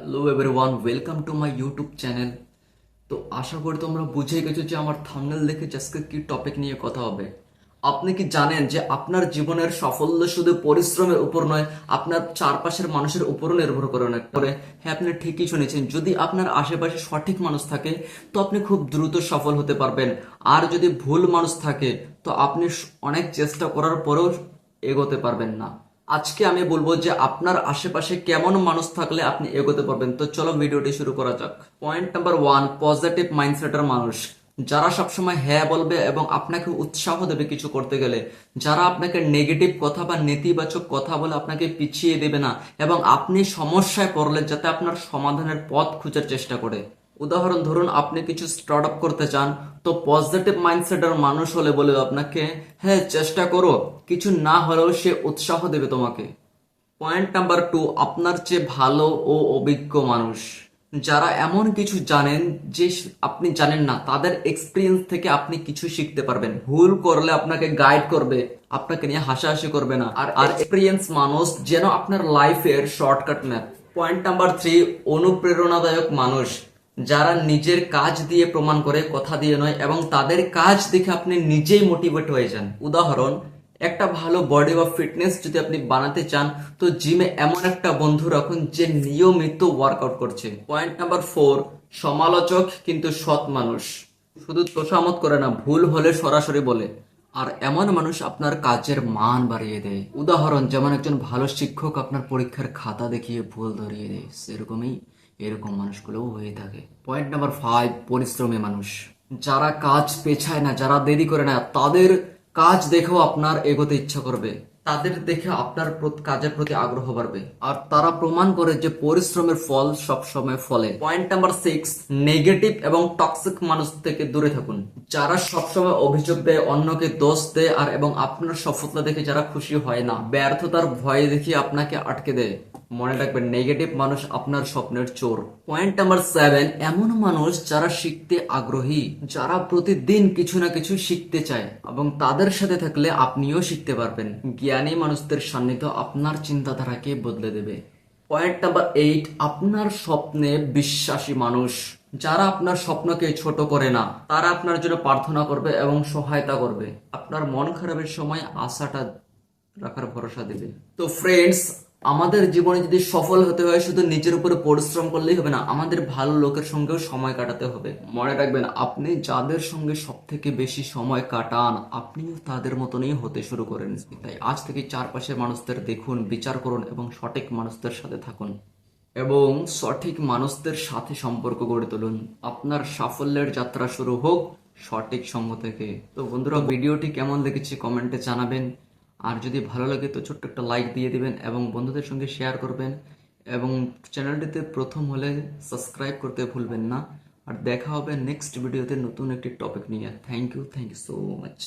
Hello everyone welcome to my YouTube channel তো আশা করি তোমরা বুঝে গেছো যে আমার থাম্বনেল দেখে আজকে কি টপিক নিয়ে কথা হবে। আপনি কি জানেন যে আপনার জীবনের সাফল্য শুধু পরিশ্রমের উপর নয়, আপনার চারপাশের মানুষের উপরও নির্ভর করে না করে। হ্যাঁ আপনি ঠিকই শুনেছেন, যদি আপনার আশেপাশে সঠিক মানুষ থাকে, তো আপনি খুব দ্রুত সফল হতে পারবেন। আর যদি ভুল মানুষ থাকে, তো আপনি অনেক চেষ্টা করার পরেও এগোতে পারবেন না। আজকে আমি বলব যে আপনার আশেপাশে কেমন মানুষ থাকলে আপনি এগোতে পারবেন। তো চলো ভিডিওটি শুরু করা যাক। পয়েন্ট নাম্বার ওয়ান পজিটিভ মাইন্ডসেটের মানুষ। যারা সবসময় হ্যাঁ বলবে এবং আপনাকে উৎসাহ দেবে কিছু করতে গেলে, যারা আপনাকে নেগেটিভ কথা বা নেতিবাচক কথা বলে আপনাকে পিছিয়ে দেবে না এবং আপনি সমস্যায় পড়লে যাতে আপনার সমাধানের পথ খোঁজার চেষ্টা করে। উদাহরণ, ধরুন আপনি কিছু স্টার্ট আপ করতে চান, তো পজিটিভ মাইন্ডসেটের মানুষ হলে বলে আপনাকে হ্যাঁ চেষ্টা করো। কিছু না হলেও সে উৎসাহ দেবে তোমাকে। পয়েন্ট নাম্বার টু আপনার চেয়ে ভালো ও অভিজ্ঞ মানুষ। যারা এমন কিছু জানেন যে আপনি জানেন না, তাদের এক্সপিরিয়েন্স থেকে আপনি কিছু শিখতে পারবেন। ভুল করলে আপনাকে গাইড করবে, আপনাকে নিয়ে হাসাহাসি করবে না। আর আর এক্সপিরিয়েন্স মানুষ যেন আপনার লাইফের shortcut map point number three অনুপ্রেরণাদায়ক মানুষ। যারা নিজের কাজ দিয়ে প্রমাণ করে, কথা দিয়ে নয়, এবং তাদের কাজ দেখে আপনি নিজেই মোটিভেট হয়ে যান। উদাহরণ, একটা ভালো বডি বা ফিটনেস যদি আপনি বানাতে চান, তো জিমে এমন একটা বন্ধু রাখুন যে নিয়মিত ওয়ার্কআউট করছে। পয়েন্ট নাম্বার ফোর সমালোচক কিন্তু সৎ মানুষ। শুধু তোষামত করে না, ভুল হলে সরাসরি বলে। আর এমন মানুষ আপনার কাজের মান বাড়িয়ে দেয়। উদাহরণ, যেমন একজন ভালো শিক্ষক আপনার পরীক্ষার খাতা দেখিয়ে ভুল ধরিয়ে দেয়, সেরকমই এরকম মানুষগুলোও হয়ে থাকে। পয়েন্ট নাম্বার ফাইভ পরিশ্রমী মানুষ। যারা কাজ পেছায় না, যারা দেরি করে না, তাদের কাজ দেখেও আপনার এগোতে ইচ্ছা করবে। তাদের দেখে আপনার কাজের প্রতি আগ্রহ বাড়বে। আর তারা প্রমাণ করে যে পরিশ্রমের ফল সবসময় ফলে। পয়েন্ট নাম্বার সিক্স নেগেটিভ এবং টক্সিক মানুষ থেকে দূরে থাকুন। যারা সবসময় অভিযোগ দেয়, অন্যকে দোষ দেয়, আর এবং আপনার সফলতা দেখে যারা খুশি হয় না, ব্যর্থতার ভয়ে দেখিয়ে আপনাকে আটকে দেয়। মনে রাখবেন নেগেটিভ মানুষ আপনার স্বপ্নের চোর। পয়েন্ট নাম্বার সেভেন এমন মানুষ যারা শিখতে আগ্রহী, যারা প্রতিদিন কিছু না কিছু শিখতে চায় এবং তাদের সাথে থাকলে আপনিও শিখতে পারবেন। জ্ঞানী মানুষদের সান্নিধ্য আপনার চিন্তাধারাকে বদলে দেবে। পয়েন্ট নাম্বার এইট আপনার স্বপ্নে বিশ্বাসী মানুষ। যারা আপনার স্বপ্নকে ছোট করে না, তারা আপনার জন্য প্রার্থনা করবে এবং সহায়তা করবে। আপনার মন খারাপের সময় আশাটা রাখার ভরসা দেবে। তো ফ্রেন্ডস আমাদের জীবনে যদি সফল হতে হয়, শুধু নিজের উপরে পরিশ্রম করলেই হবে না, আমাদের ভালো লোকের সঙ্গেও সময় কাটাতে হবে। মনে রাখবেন, আপনি যাদের সঙ্গে সব থেকে বেশি সময় কাটান, আপনিও তাদের মতনই হতে শুরু করেন। তাই আজ থেকে চারপাশের মানুষদের দেখুন, বিচার করুন এবং সঠিক মানুষদের সাথে থাকুন। এবং সঠিক মানুষদের সাথে সম্পর্ক গড়ে তুলুন। আপনার সাফল্যের যাত্রা শুরু হোক সঠিক সঙ্গ থেকে। তো বন্ধুরা, ভিডিওটি কেমন লেগেছে কমেন্টে জানাবেন। আর যদি ভালো লাগে তো ছোট্ট একটা লাইক দিয়ে দিবেন এবং বন্ধুদের সঙ্গে শেয়ার করবেন এবং চ্যানেলটিতে প্রথম হলে সাবস্ক্রাইব করতে ভুলবেন না। আর দেখা হবে নেক্সট ভিডিওতে নতুন একটি টপিক নিয়ে। Thank you thank you so much